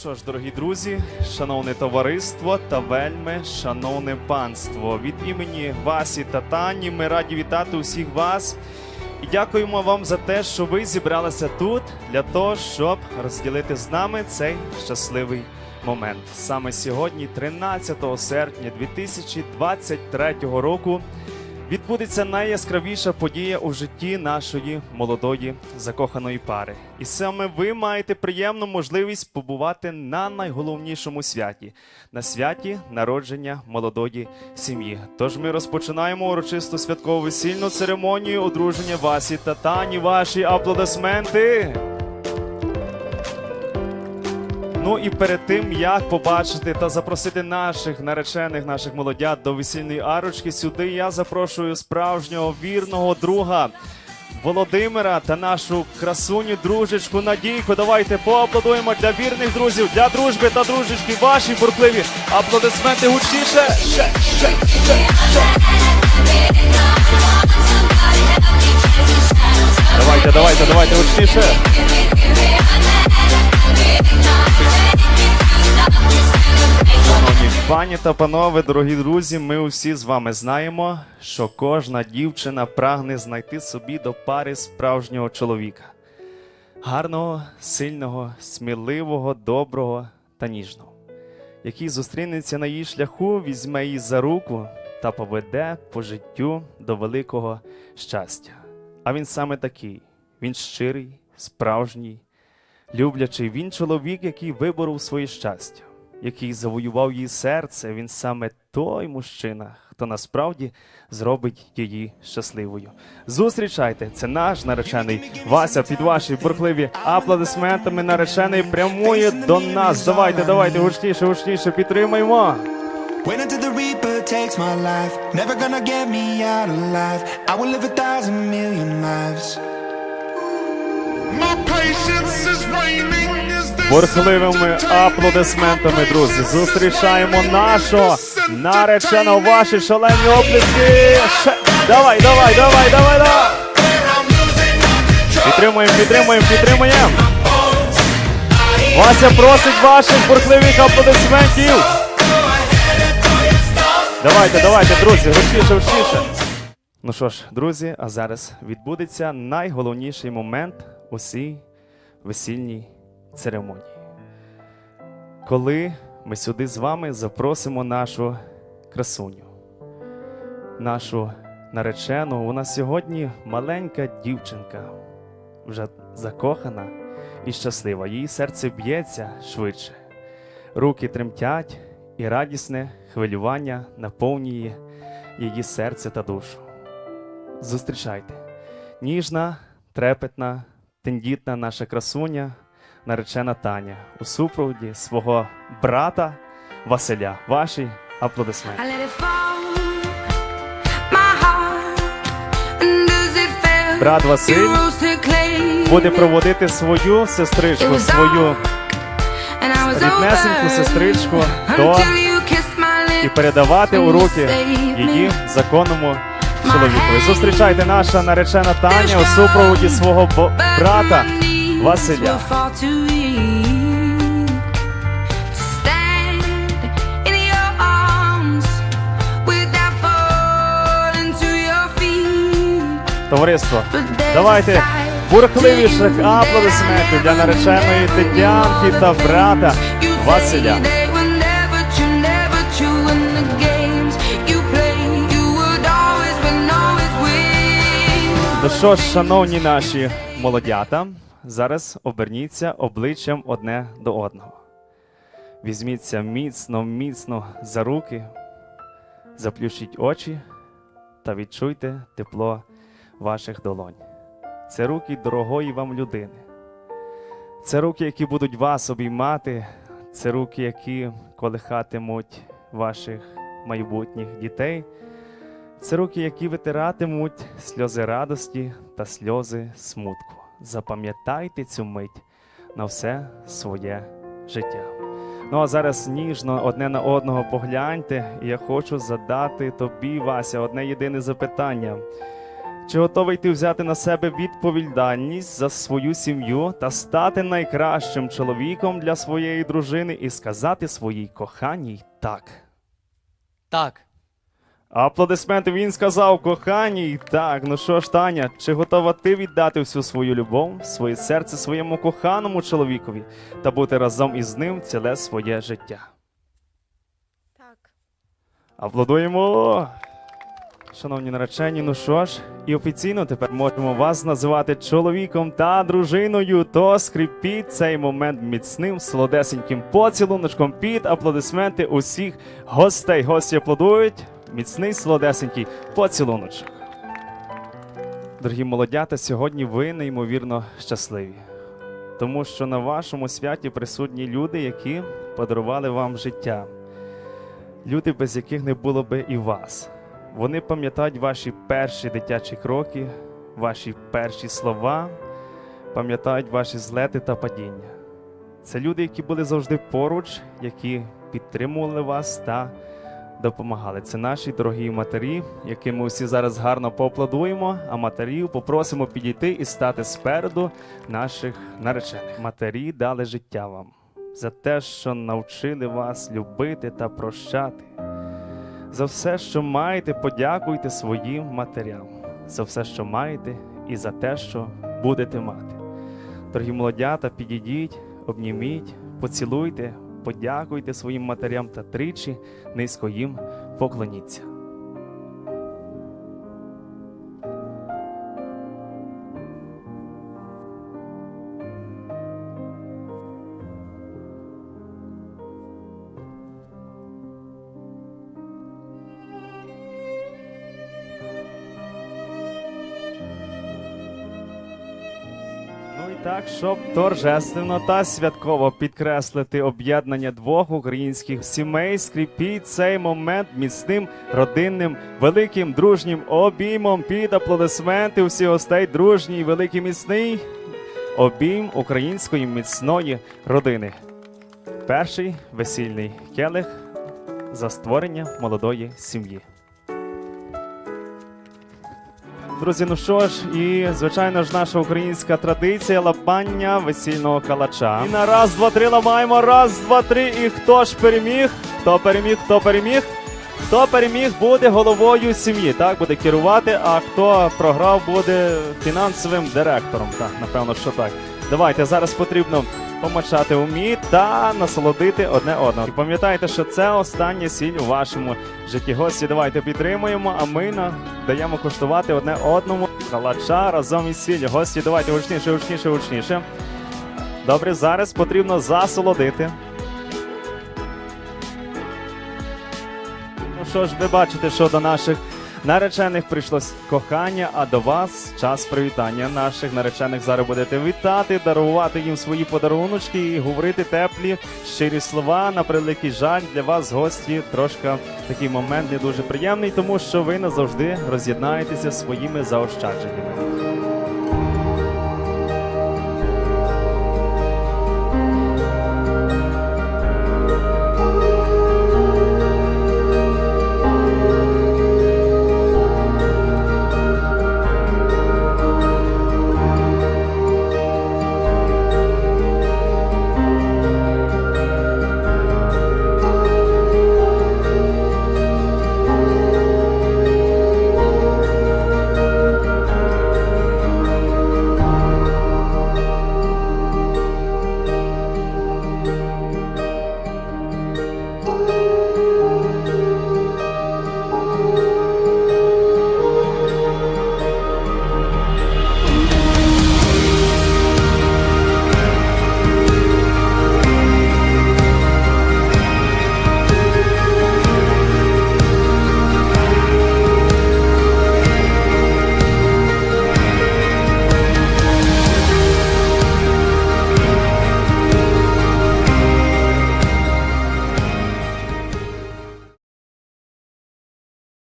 що ж, дорогі друзі, шановне товариство та вельми шановне панство. Від імені Васі та Тані ми раді вітати усіх вас і дякуємо вам за те, що ви зібралися тут для того, щоб розділити з нами цей щасливий момент. Саме сьогодні, 13 серпня 2023 року, відбудеться найяскравіша подія у житті нашої молодої закоханої пари. І саме ви маєте приємну можливість побувати на найголовнішому святі на святі народження молодої сім'ї. Тож ми розпочинаємо урочисту святкову весільну церемонію одруження Васі та Тані. Ваші аплодисменти. Ну і перед тим, як побачити та запросити наших наречених, наших молодят до весільної арочки, сюди я запрошую справжнього вірного друга Володимира та нашу красуню дружечку Надійку. Давайте поаплодуємо для вірних друзів, для дружби та дружечки. Ваші буркливі аплодисменти гучніше. Давайте, давайте, давайте гучніше. Шановні пані та панове, дорогі друзі, ми усі з вами знаємо, що кожна дівчина прагне знайти собі до пари справжнього чоловіка. Гарного, сильного, сміливого, доброго та ніжного, який зустрінеться на її шляху, візьме її за руку та поведе по життю до великого щастя. А він саме такий: він щирий, справжній, люблячий. Він чоловік, який виборов своє щастя який завоював її серце, він саме той мужчина, хто насправді зробить її щасливою. Зустрічайте, це наш наречений Вася під ваші бурхливі аплодисментами. Наречений прямує до нас. Давайте, давайте гучніше, гучніше підтримаємо. Wait until the reaper takes my life. Never gonna get me out alive. I will live a thousand million lives. Бурхливими аплодисментами, друзі, зустрічаємо нашого нареченого. Ваші шалені оплески. Ще. Давай, давай, давай, давай, давай. Підтримуємо, підтримуємо, підтримуємо. Вася просить ваших бурхливих аплодисментів. Давайте, давайте, друзі, гучніше, гучніше. Ну що ж, друзі, а зараз відбудеться найголовніший момент у цій весільній церемонії. Коли ми сюди з вами запросимо нашу красуню, нашу наречену, вона сьогодні маленька дівчинка, вже закохана і щаслива. Її серце б'ється швидше, руки тремтять, і радісне хвилювання наповнює її серце та душу. Зустрічайте. Ніжна, трепетна, тендітна наша красуня, наречена Таня у супроводі свого брата Василя. Ваші аплодисменти. Брат Василь буде проводити свою сестричку, свою ріднесеньку сестричку до і передавати у руки її законному чоловікові. Зустрічайте наша наречена Таня у супроводі свого брата Василя. Товариство, давайте бурхливіших аплодисментів для нареченої Тетянки та брата Василя. Ну що ж, шановні наші молодята, зараз оберніться обличчям одне до одного. Візьміться міцно, міцно за руки, заплющіть очі та відчуйте тепло ваших долонь. Це руки дорогої вам людини. Це руки, які будуть вас обіймати, це руки, які колихатимуть ваших майбутніх дітей. Це руки, які витиратимуть сльози радості та сльози смутку. Запам'ятайте цю мить на все своє життя. Ну а зараз ніжно одне на одного погляньте, і я хочу задати тобі, Вася, одне єдине запитання. Чи готовий ти взяти на себе відповідальність за свою сім'ю та стати найкращим чоловіком для своєї дружини і сказати своїй коханій так? Так. Аплодисменти він сказав, коханій. Так, ну що ж, Таня, чи готова ти віддати всю свою любов, своє серце своєму коханому чоловікові та бути разом із ним ціле своє життя? Так. Аплодуємо! Шановні наречені, ну що ж, і офіційно тепер можемо вас називати чоловіком та дружиною. То скріпіть цей момент міцним, солодесеньким поцілуночком під аплодисменти усіх гостей. Гості аплодують. Міцний солодесенький поцілуночок. Дорогі молодята, сьогодні ви неймовірно щасливі, тому що на вашому святі присутні люди, які подарували вам життя люди, без яких не було би і вас. Вони пам'ятають ваші перші дитячі кроки, ваші перші слова, пам'ятають ваші злети та падіння. Це люди, які були завжди поруч, які підтримували вас та допомагали. Це наші дорогі матері, яким ми усі зараз гарно поаплодуємо, а матерів попросимо підійти і стати спереду наших наречених. Матері дали життя вам за те, що навчили вас любити та прощати. За все, що маєте, подякуйте своїм матерям, за все, що маєте, і за те, що будете мати. Дорогі молодята, підійдіть, обніміть, поцілуйте, подякуйте своїм матерям та тричі низько їм поклоніться. Так, щоб торжественно та святково підкреслити об'єднання двох українських сімей, скріпіть цей момент міцним родинним, великим дружнім обіймом під аплодисменти всіх гостей, дружній, великий міцний обійм української міцної родини. Перший весільний келих за створення молодої сім'ї. Друзі, ну що ж, і звичайно ж, наша українська традиція лапання весільного калача. І на раз, два, три ламаємо. Раз, два, три. І хто ж переміг? Хто переміг? Хто переміг? Хто переміг, буде головою сім'ї. Так, буде керувати, а хто програв, буде фінансовим директором. Так, напевно, що так. Давайте зараз потрібно помочати у мід та насолодити одне одного. І пам'ятайте, що це остання сіль у вашому житті. Гості, давайте підтримуємо, а ми даємо коштувати одне одному калача разом із сіллю. Гості, давайте гучніше, гучніше, гучніше. Добре, зараз потрібно засолодити. Ну що ж, ви бачите, що до наших наречених прийшлось кохання, а до вас час привітання наших наречених. Зараз будете вітати, дарувати їм свої подаруночки і говорити теплі, щирі слова. На превеликий жаль для вас, гості, трошки такий момент не дуже приємний, тому що ви назавжди роз'єднаєтеся своїми заощадженнями.